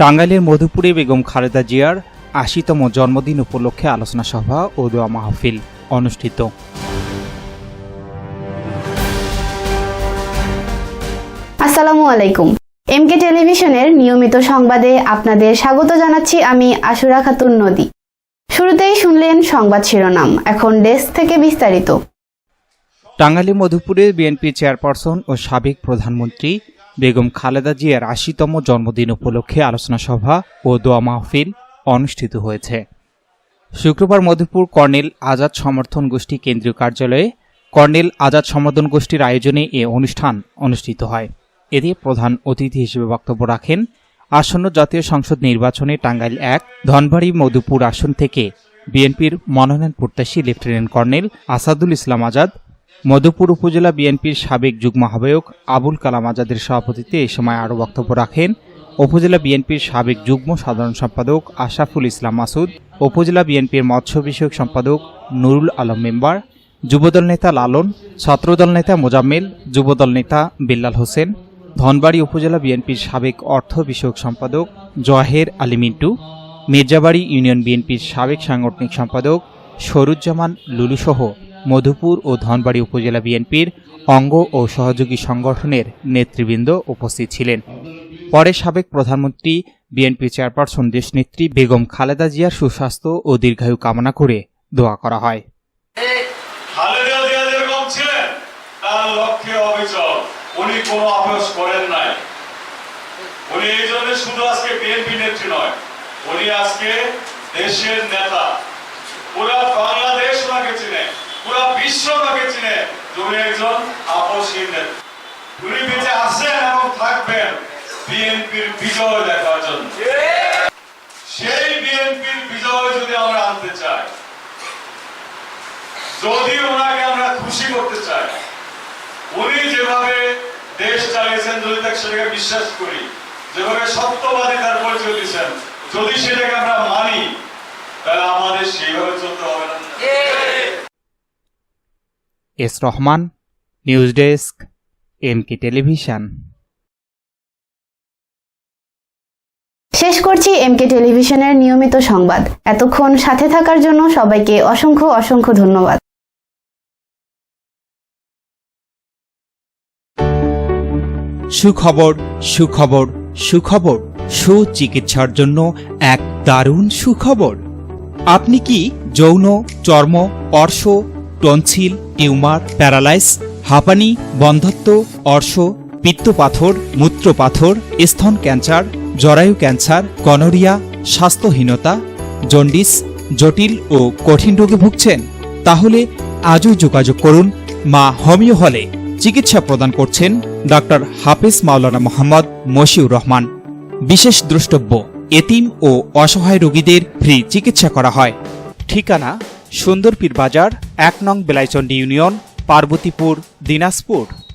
টাঙ্গাইলের মধুপুরে বেগম খালেদা জিয়ার আশিতম জন্মদিন উপলক্ষে আলোচনা সভা ও দোয়া মাহফিল অনুষ্ঠিত। আসসালামু আলাইকুম। এমকে টেলিভিশনের নিয়মিত সংবাদে আপনাদের স্বাগত জানাচ্ছি আমি আশুরা খাতুন নদী। শুরুতেই শুনলেন সংবাদ শিরোনাম এখন ডেস্ক থেকে বিস্তারিত। টাঙ্গাইলের মধুপুরে বিএনপি চেয়ারপারসন ও সাবেক প্রধানমন্ত্রী বেগম খালেদা জিয়ার আশিতম জন্মদিন উপলক্ষে আলোচনা সভা ও দোয়া মাহফিল অনুষ্ঠিত হয়েছে। শুক্রবার মধুপুর কর্নেল আজাদ সমর্থন গোষ্ঠী কেন্দ্রীয় কার্যালয়ে কর্নেল আজাদ সমর্থন গোষ্ঠীর আয়োজনে এ অনুষ্ঠান অনুষ্ঠিত হয়। এতে প্রধান অতিথি হিসেবে বক্তব্য রাখেন আসন্ন জাতীয় সংসদ নির্বাচনে টাঙ্গাইল এক, ধনবাড়ি মধুপুর আসন থেকে বিএনপির মনোনয়ন প্রত্যাশী লেফটেন্যান্ট কর্নেল আসাদুল ইসলাম আজাদ মধুপুর উপজেলা বিএনপির সাবেক যুগ্ম আহ্বায়ক আবুল কালাম আজাদের সভাপতিত্বে এই সময় আরও বক্তব্য রাখেন উপজেলা বিএনপির সাবেক যুগ্ম সাধারণ সম্পাদক আশরাফুল ইসলাম মাসুদ, উপজেলা বিএনপির মৎস্য বিষয়ক সম্পাদক নুরুল আলম মেম্বার, যুবদল নেতা লালন, ছাত্রদল নেতা মোজাম্মেল, যুবদল নেতা বিল্লাল হোসেন, ধনবাড়ি উপজেলা বিএনপির সাবেক অর্থ বিষয়ক সম্পাদক জহের আলী মিন্টু, মির্জাবাড়ি ইউনিয়ন বিএনপির সাবেক সাংগঠনিক সম্পাদক সরুজ্জামান লুলুসহ। মধুপুর ও ধনবাড়ি উপজেলা বিএনপির অঙ্গ ও সহযোগী সংগঠনের নেতৃবৃন্দ উপস্থিত ছিলেন। পরে সাবেক প্রধানমন্ত্রী, বিএনপি চেয়ারপারসন দেশনেত্রী বেগম খালেদা জিয়ার সুস্বাস্থ্য ও দীর্ঘায়ু কামনা করে দোয়া করা হয়। নেতা। পুরা বিশ্ব ওনাকে চিনে উনি একজন আপোষহীন নেতা উনি বেঁচে আছেন এবং থাকবেন বিএনপির বিজয় দেখার জন্য। সেই বিএনপির বিজয় যদি আমরা আনতে চাই, যদি ওনাকে আমরা খুশি করতে চাই, উনি যেভাবে দেশ চালিয়েছেন, যদি তাকে সেটাকে বিশ্বাস করি, যেভাবে সত্যবাদী তার পরিচয় দিয়েছেন, যদি সেটাকে আমরা মানি, তাহলে আমাদের সেইভাবে চলতে হবে S Rahman news desk M K television. শেষ করছি এমকে টেলিভিশনের নিয়মিত সংবাদ। এতক্ষণ সাথে থাকার জন্য সবাইকে অসংখ্য অসংখ্য ধন্যবাদ। সুখবর সুখবর সুখবর সুচিকিৎসার জন্য এক দারুণ সুখবর। আপনি কি যৌন চর্ম অর্শ টনসিল, টিউমার, প্যারালাইস, হাঁপানি, বন্ধত্ব, অর্শ, পিত্তপাথর, মূত্রপাথর, স্তন ক্যান্সার, জরায়ু ক্যান্সার গনোরিয়া স্বাস্থ্যহীনতা, জন্ডিস, জটিল ও কঠিন রোগে ভুগছেন। তাহলে আজই যোগাযোগ করুন মা হোমিও হলে। চিকিৎসা প্রদান করছেন ডাক্তার হাফিজ মাওলানা মোহাম্মদ মশিউর রহমান। বিশেষ দ্রষ্টব্য, এতিম ও অসহায় রোগীদের ফ্রি চিকিৎসা করা হয়। ঠিকানা সুন্দরপীর বাজার এক নং বেলাইচন্ডী ইউনিয়ন পার্বতীপুর দিনাজপুর।